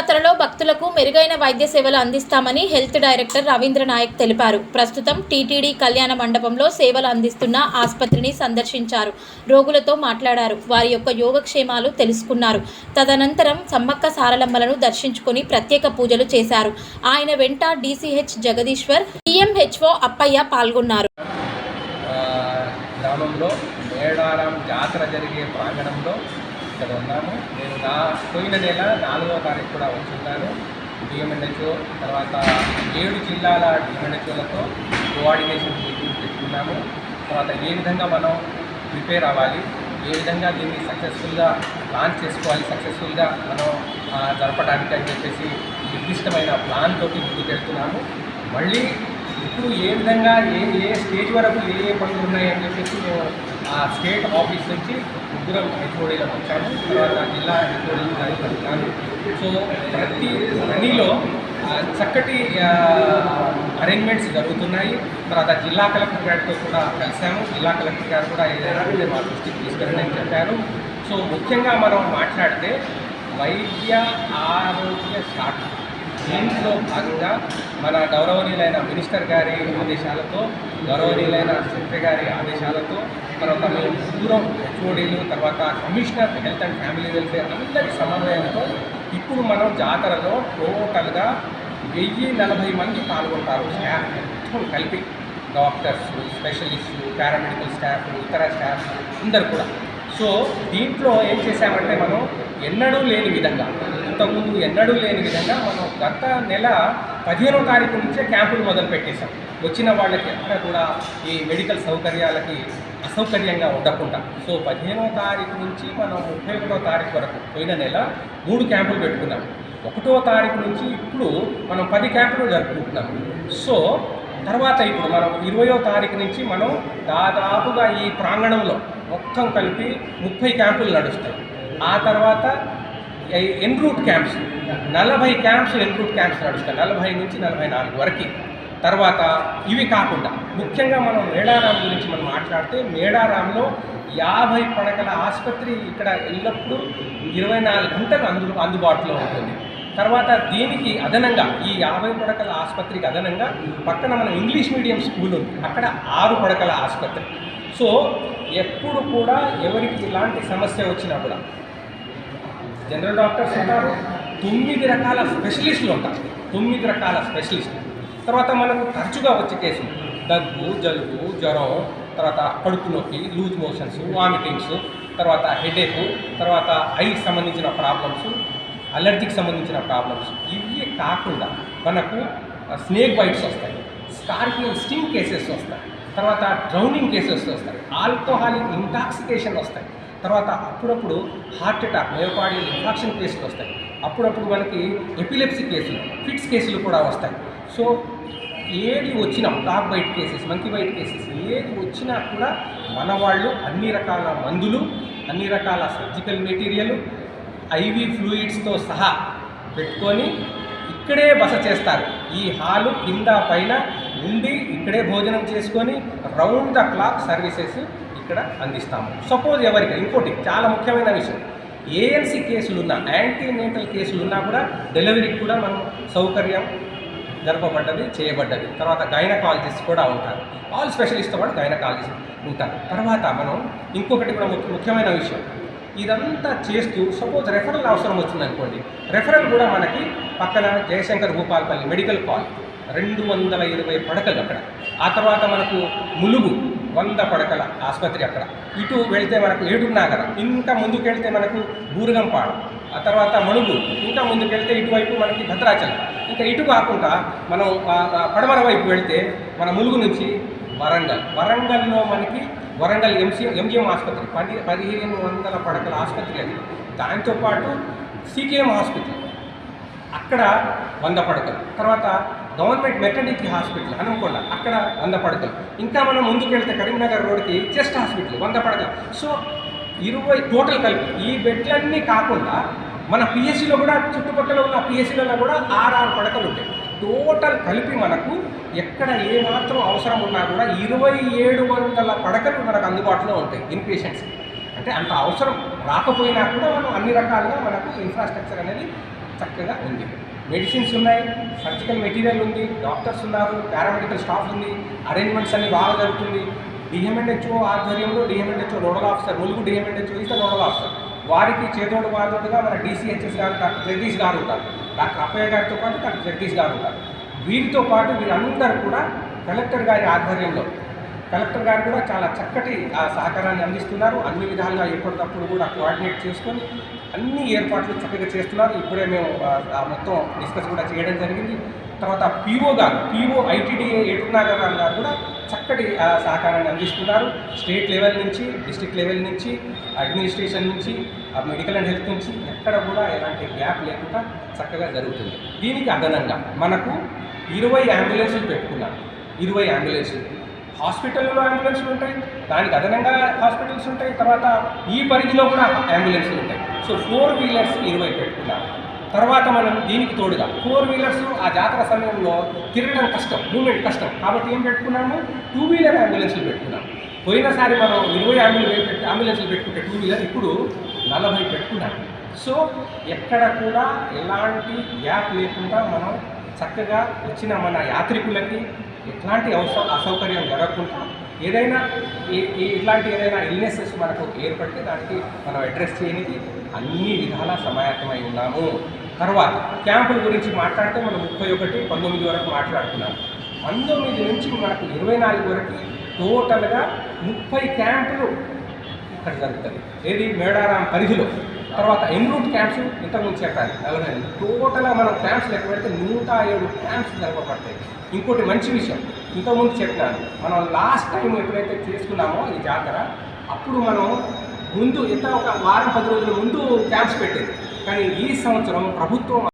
జాతరలో భక్తులకు మెరుగైన వైద్య సేవలు అందిస్తామని హెల్త్ డైరెక్టర్ రవీంద్ర నాయక్ తెలిపారు. ప్రస్తుతం టీటీడీ కళ్యాణ మండపంలో సేవలు అందిస్తున్న ఆసుపత్రిని సందర్శించారు. రోగులతో మాట్లాడారు. వారి యొక్క యోగక్షేమాలు తెలుసుకున్నారు. తదనంతరం సమ్మక్క సారలమ్మలను దర్శించుకుని ప్రత్యేక పూజలు చేశారు. ఆయన వెంట డీసీహెచ్ జగదీశ్వర్ టీఎంహెచ్ఓ అప్పయ్య పాల్గొన్నారు. గ్రామంలో మేడారం జాతర జరిగే ప్రాంగణంలో ఇక్కడ ఉన్నాము నేను నా పోయిన నెల నాలుగవ తారీఖు కూడా వచ్చున్నాను డిఎంఎన్హెచ్ఓ తర్వాత ఏడు జిల్లాల డిఎంఎన్హెచ్ఓలతో కోఆర్డినేషన్ మీటింగ్ పెట్టుకున్నాము. తర్వాత ఏ విధంగా మనం ప్రిపేర్ అవ్వాలి ఏ విధంగా దీన్ని సక్సెస్ఫుల్గా లాంచ్ చేసుకోవాలి సక్సెస్ఫుల్గా మనం జరపడానికి అని చెప్పేసి నిర్దిష్టమైన ప్లాన్ తోటి ముందుకెళ్తున్నాము. మళ్ళీ ఇప్పుడు ఏ విధంగా ఏ ఏ స్టేజ్ వరకు ఏ ఏ పనులు ఉన్నాయని చెప్పేసి మేము ఆ స్టేట్ ఆఫీస్ నుంచి ముగ్గురం హెచ్ఓడీలకు వచ్చాము. తర్వాత జిల్లా హెచ్ఓడీలు కానీ సో ప్రతి పనిలో చక్కటి అరేంజ్మెంట్స్ జరుగుతున్నాయి. తర్వాత జిల్లా కలెక్టర్ గారితో కూడా కలిసాము జిల్లా కలెక్టర్ గారు కూడా ఏదైనా మా దృష్టికి తీసుకెళ్ళండి అని చెప్పారు. సో ముఖ్యంగా మనం మాట్లాడితే వైద్య ఆరోగ్య శాఖ. దీంట్లో భాగంగా మన గౌరవనీయులైన మినిస్టర్ గారి ఆదేశాలతో గౌరవనీయులైన సెక్రటరీ గారి ఆదేశాలతో తర్వాత మేము దూరం హెచ్ఓడీలు తర్వాత commissioner health and family welfare అందరి సమన్వయంతో ఇప్పుడు మనం జాతరలో టోటల్గా వెయ్యి నలభై మంది పాల్గొంటారు. స్టాఫ్ మొత్తం కలిపి డాక్టర్స్ స్పెషలిస్టులు పారామెడికల్ స్టాఫ్ ఇతర స్టాఫ్ అందరు కూడా. సో దీంట్లో ఏం చేశామంటే మనం ఎన్నడూ లేని విధంగా ఇంతకుముందు ఎన్నడూ లేని విధంగా మనం గత నెల పదిహేనో తారీఖు నుంచే క్యాంపులు మొదలుపెట్టేశాం. వచ్చిన వాళ్ళకి ఎక్కడ కూడా ఈ మెడికల్ సౌకర్యాలకి అసౌకర్యంగా ఉండకుండా. సో పదిహేనో తారీఖు నుంచి మనం ముప్పై ఒకటో తారీఖు వరకు పోయిన నెల మూడు క్యాంపులు పెట్టుకున్నాం. ఒకటో తారీఖు నుంచి ఇప్పుడు మనం పది క్యాంపులు జరుపుకుంటున్నాం. సో తర్వాత ఇప్పుడు మనం ఇరవయో తారీఖు నుంచి మనం దాదాపుగా ఈ ప్రాంగణంలో మొత్తం కలిపి ముప్పై క్యాంపులు నడుస్తాయి. ఆ తర్వాత ఎన్రూట్ క్యాంప్స్ నలభై క్యాంప్స్ ఎన్రూట్ క్యాంప్స్ నడుస్తాయి. నలభై నుంచి నలభై నాలుగు వరకు. తర్వాత ఇవి కాకుండా ముఖ్యంగా మనం మేడారాం గురించి మనం మాట్లాడితే మేడారాంలో యాభై పడకల ఆసుపత్రి ఇక్కడ ఎల్లప్పుడూ ఇరవై నాలుగు గంటలు అందు అందుబాటులో ఉంటుంది. తర్వాత దీనికి అదనంగా ఈ యాభై పడకల ఆసుపత్రికి అదనంగా పక్కన మన ఇంగ్లీష్ మీడియం స్కూల్ ఉంది. అక్కడ ఆరు పడకల ఆసుపత్రి. సో ఎప్పుడు కూడా ఎవరికి ఇలాంటి సమస్య వచ్చినా కూడా జనరల్ డాక్టర్స్ ఉంటారు. తొమ్మిది రకాల స్పెషలిస్టులు ఉంటారు. తొమ్మిది రకాల స్పెషలిస్టులు. తర్వాత మనకు తరచుగా వచ్చే కేసులు. దగ్గు జలుబు జ్వరం తర్వాత కడుపు నొప్పి లూజ్ మోషన్స్ వామిటింగ్స్ తర్వాత హెడేక్ తర్వాత ఐకి సంబంధించిన ప్రాబ్లమ్స్ అలర్జీకి సంబంధించిన ప్రాబ్లమ్స్. ఇవి కాకుండా మనకు స్నేక్ బైట్స్ వస్తాయి. స్కార్పియన్ స్టింగ్ కేసెస్ వస్తాయి. తర్వాత డ్రౌనింగ్ కేసెస్ వస్తాయి. ఆల్కహాలిక్ ఇంటాక్సికేషన్ వస్తాయి. తర్వాత అప్పుడప్పుడు హార్ట్ అటాక్ మయోకార్డియల్ ఇన్ఫాక్షన్ కేసులు వస్తాయి. అప్పుడప్పుడు మనకి ఎపిలెప్సీ కేసులు ఫిట్స్ కేసులు కూడా వస్తాయి. సో ఏది వచ్చినా dog bite cases monkey bite cases ఏది వచ్చినా కూడా మన వాళ్ళు అన్ని రకాల మందులు అన్ని రకాల సర్జికల్ మెటీరియల్ ఐవి ఫ్లూయిడ్స్తో సహా పెట్టుకొని ఇక్కడే బస చేస్తారు. ఈ హాలు కింద పైన ఉండి ఇక్కడే భోజనం చేసుకొని రౌండ్ ద క్లాక్ సర్వీసెస్ ఇక్కడ అందిస్తాము. సపోజ్ ఎవరికి ఇంకోటి చాలా ముఖ్యమైన విషయం. ఏఎన్సీ కేసులు ఉన్నా యాంటీనేటల్ కేసులు ఉన్నా కూడా డెలివరీకి కూడా మనం సౌకర్యం జరపబడ్డది చేయబడ్డది. తర్వాత గైనకాలజిస్ట్ కూడా ఉంటారు. ఆల్ స్పెషలిస్ట్తో పాటు గైనకాలజిస్ట్ ఉంటారు. తర్వాత మనం ఇంకొకటి కూడా ముఖ్యమైన విషయం. ఇదంతా చేస్తూ సపోజ్ రెఫరల్ అవసరం వచ్చిందనుకోండి రెఫరల్ కూడా మనకి పక్కన జయశంకర్ భూపాల్పల్లి మెడికల్ కాలేజ్ రెండు వందల ఇరవై పడకలు అక్కడ. ఆ తర్వాత మనకు ములుగు వంద పడకల ఆసుపత్రి అక్కడ. ఇటు వెళితే మనకు ఏడున్నాగర ఇంకా ముందుకు వెళ్తే మనకు బూరగంపాడు. ఆ తర్వాత మణుగు ఇంకా ముందుకెళ్తే ఇటువైపు మనకి భద్రాచలం. ఇంకా ఇటు కాకుండా మనం పడమర వైపు వెళితే మన ములుగు నుంచి వరంగల్. వరంగల్లో మనకి వరంగల్ ఎంసీ ఎంజిఎం ఆసుపత్రి పది పదిహేను వందల పడకల ఆసుపత్రి అది. దాంతోపాటు సికేఎం హాస్పిటల్ అక్కడ వంద పడకలు తర్వాత గవర్నమెంట్ మెటర్నిటీ హాస్పిటల్ హనుమకొండ అక్కడ వంద పడకలు ఇంకా మనం ముందుకు వెళ్తే కరీంనగర్ రోడ్కి చెస్ట్ హాస్పిటల్ వంద పడకలు సో ఇరవై టోటల్ కలిపి ఈ బెడ్లన్నీ కాకుండా మన పిఎస్సిలో కూడా చుట్టుపక్కల ఉన్న పిఎస్సీలలో కూడా ఆరు పడకలు ఉంటాయి. టోటల్ కలిపి మనకు ఎక్కడ ఏ మాత్రం అవసరం ఉన్నా కూడా ఇరవై ఏడు వందల పడకలు మనకు అందుబాటులో ఉంటాయి ఇన్పేషెంట్స్కి అంటే అంత అవసరం రాకపోయినా కూడా మనం అన్ని రకాలుగా మనకు ఇన్ఫ్రాస్ట్రక్చర్ అనేది చక్కగా ఉంది. మెడిసిన్స్ ఉన్నాయి సర్జికల్ మెటీరియల్ ఉంది డాక్టర్స్ ఉన్నారు పారామెడికల్ స్టాఫ్ ఉంది అరేంజ్మెంట్స్ అన్ని బాగా జరుగుతుంది. డిఎంఎన్హెచ్ఓ ఆధ్వర్యంలో DMNHO nodal officer Mulugu DMNHO ఇస్తే నోడల్ ఆఫీసర్. వారికి చేదోడు వాదోడుగా మన డీసీహెచ్ఎస్ గారు డాక్టర్ జగదీష్ గారు ఉంటారు. డాక్టర్ అప్పయ్య గారితో పాటు డాక్టర్ జగదీష్ గారు ఉంటారు. వీరితో పాటు వీరందరూ కూడా కలెక్టర్ గారి ఆధ్వర్యంలో కలెక్టర్ గారు కూడా చాలా చక్కటి ఆ, సహకారాన్ని అందిస్తున్నారు. అన్ని విధాలుగా ఎప్పటికప్పుడు కూడా కోఆర్డినేట్ చేసుకొని అన్ని ఏర్పాట్లు చక్కగా చేస్తున్నారు. ఇప్పుడే మేము ఆ, మొత్తం డిస్కస్ కూడా చేయడం జరిగింది. తర్వాత పీఓ గారు పీఓ ఐటీడీఏ ఏటునాగర్ గారు కూడా చక్కటి సహకారాన్ని అందిస్తున్నారు. స్టేట్ లెవెల్ నుంచి డిస్ట్రిక్ట్ లెవెల్ నుంచి అడ్మినిస్ట్రేషన్ నుంచి ఆ మెడికల్ అండ్ హెల్త్ నుంచి ఎక్కడ కూడా ఎలాంటి గ్యాప్ లేకుండా చక్కగా జరుగుతుంది. దీనికి అదనంగా మనకు ఇరవై అంబులెన్సులు పెట్టుకున్నాం ఇరవై అంబులెన్సులు. హాస్పిటల్లో అంబులెన్స్లు ఉంటాయి. దానికి అదనంగా హాస్పిటల్స్ ఉంటాయి. తర్వాత ఈ పరిధిలో కూడా అంబులెన్స్లు ఉంటాయి. సో ఫోర్ వీలర్స్ ఇరవై పెట్టుకున్నాం తర్వాత మనం దీనికి తోడుగా ఫోర్ వీలర్స్ ఆ జాతర సమయంలో తిరగడం కష్టం మూమెంట్ కష్టం. కాబట్టి ఏం పెట్టుకున్నాము? టూ వీలర్ అంబులెన్స్లు పెట్టుకున్నాం. పోయినసారి మనం ఇరవై అంబులెన్స్ అంబులెన్స్లు పెట్టుకుంటే టూ వీలర్ ఇప్పుడు నలభై పెట్టుకున్నాం. సో ఎక్కడ కూడా ఎలాంటి గ్యాప్ లేకుండా మనం చక్కగా వచ్చిన మన యాత్రికులకి ఎట్లాంటి అవసర అసౌకర్యం జరగకుండా ఏదైనా ఈ- ఇట్లాంటి ఏదైనా ఇల్నెసెస్ మనకు ఏర్పడితే దానికి మనం అడ్రస్ చేయనికి అన్ని విధాలా సమాయత్తమై ఉన్నాము. తర్వాత క్యాంపుల గురించి మాట్లాడితే మనం ముప్పై ఒకటి పంతొమ్మిది వరకు మాట్లాడుతున్నాం పంతొమ్మిది నుంచి మనకు ఇరవై నాలుగు వరకు టోటల్గా ముప్పై క్యాంపులు ఇక్కడ జరుగుతుంది ఏది మేడారాం పరిధిలో తర్వాత ఎన్రూట్ క్యాంప్స్ ఇంతకుముందు చెప్పాను నలభై టోటల్గా మనం క్యాంప్స్ లెక్క పెడితే నూట ఏడు క్యాంప్స్ జరపబడతాయి ఇంకోటి మంచి విషయం. ఇంతకుముందు చెప్పినాను. మనం లాస్ట్ టైం ఎప్పుడైతే చేసుకున్నామో ఈ జాతర అప్పుడు మనం ముందు ఎంత ఒక వారం పది రోజుల ముందు క్యాంప్స్ పెట్టేది. కానీ ఈ సంవత్సరం ప్రభుత్వం